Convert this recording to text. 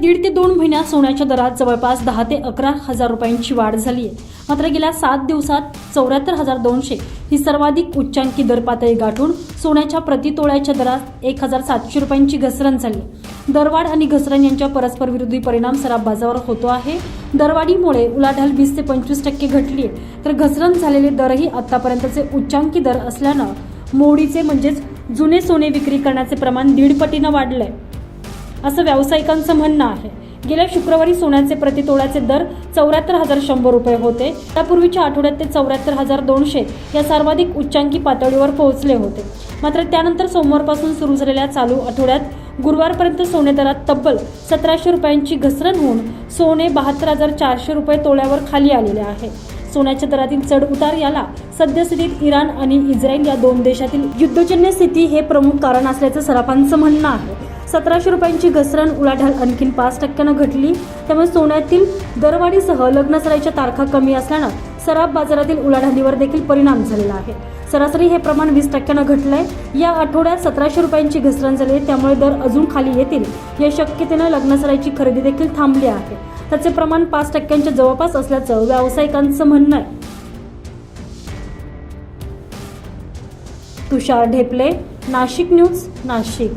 दीड ते दोन महिन्यात सोन्याच्या दरात जवळपास दहा ते अकरा हजार रुपयांची वाढ झाली आहे. मात्र गेल्या सात दिवसात चौऱ्याहत्तर हजार दोनशे ही सर्वाधिक उच्चांकी दर पातळी गाठून सोन्याच्या प्रतितोळ्याच्या दरात एक हजार सातशे रुपयांची घसरण झाली. दरवाढ आणि घसरण यांच्या परस्पर विरोधी परिणाम सराफ बाजारावर होतो आहे. दरवाढीमुळे उलाढाल वीस ते पंचवीस टक्के घटली आहे. तर घसरण झालेले दरही आतापर्यंतचे उच्चांकी दर असल्यानं मोडीचे म्हणजेच जुने सोने विक्री करण्याचे प्रमाण दीडपटीनं वाढलंय. असं व्यावसायिकांचं म्हणणं आहे. गेल्या शुक्रवारी सोन्याचे प्रतितोळ्याचे दर चौऱ्याहत्तर हजार शंभर रुपये होते. त्यापूर्वीच्या आठवड्यात ते चौऱ्याहत्तर हजार दोनशे या सर्वाधिक उच्चांकी पातळीवर पोहोचले होते. मात्र त्यानंतर सोमवारपासून सुरू झालेल्या चालू आठवड्यात गुरुवारपर्यंत सोने दरात तब्बल सतराशे रुपयांची घसरण होऊन सोने बहात्तर हजार चारशे रुपये तोळ्यावर खाली आलेले आहे. सोन्याच्या दरातील चढ उतार याला सद्यस्थितीत इराण आणि इस्रायल या दोन देशातील युद्धजन्य स्थिती हे प्रमुख कारण असल्याचं सराफांचं म्हणणं आहे. सतराशे रुपयांची घसरण उलाढाल आणखीन पाच टक्क्यानं घटली. त्यामुळे सोन्यातील दरवाढीसह लग्न सराईच्या तारखा कमी असल्यानं सराफ बाजारातील उलाढालीवर देखील परिणाम झालेला आहे. सरासरी हे प्रमाण वीस टक्क्यानं घटलंय. या आठवड्यात सतराशे रुपयांची घसरण झाली. आहे, त्यामुळे दर अजून खाली येतील. या शक्यतेनं लग्नसराईची खरेदी देखील थांबली आहे. त्याचे प्रमाण पाच टक्क्यांच्या जवळपास असल्याचं व्यावसायिकांचं म्हणणं आहे. तुषार ढेपले नाशिक न्यूज नाशिक.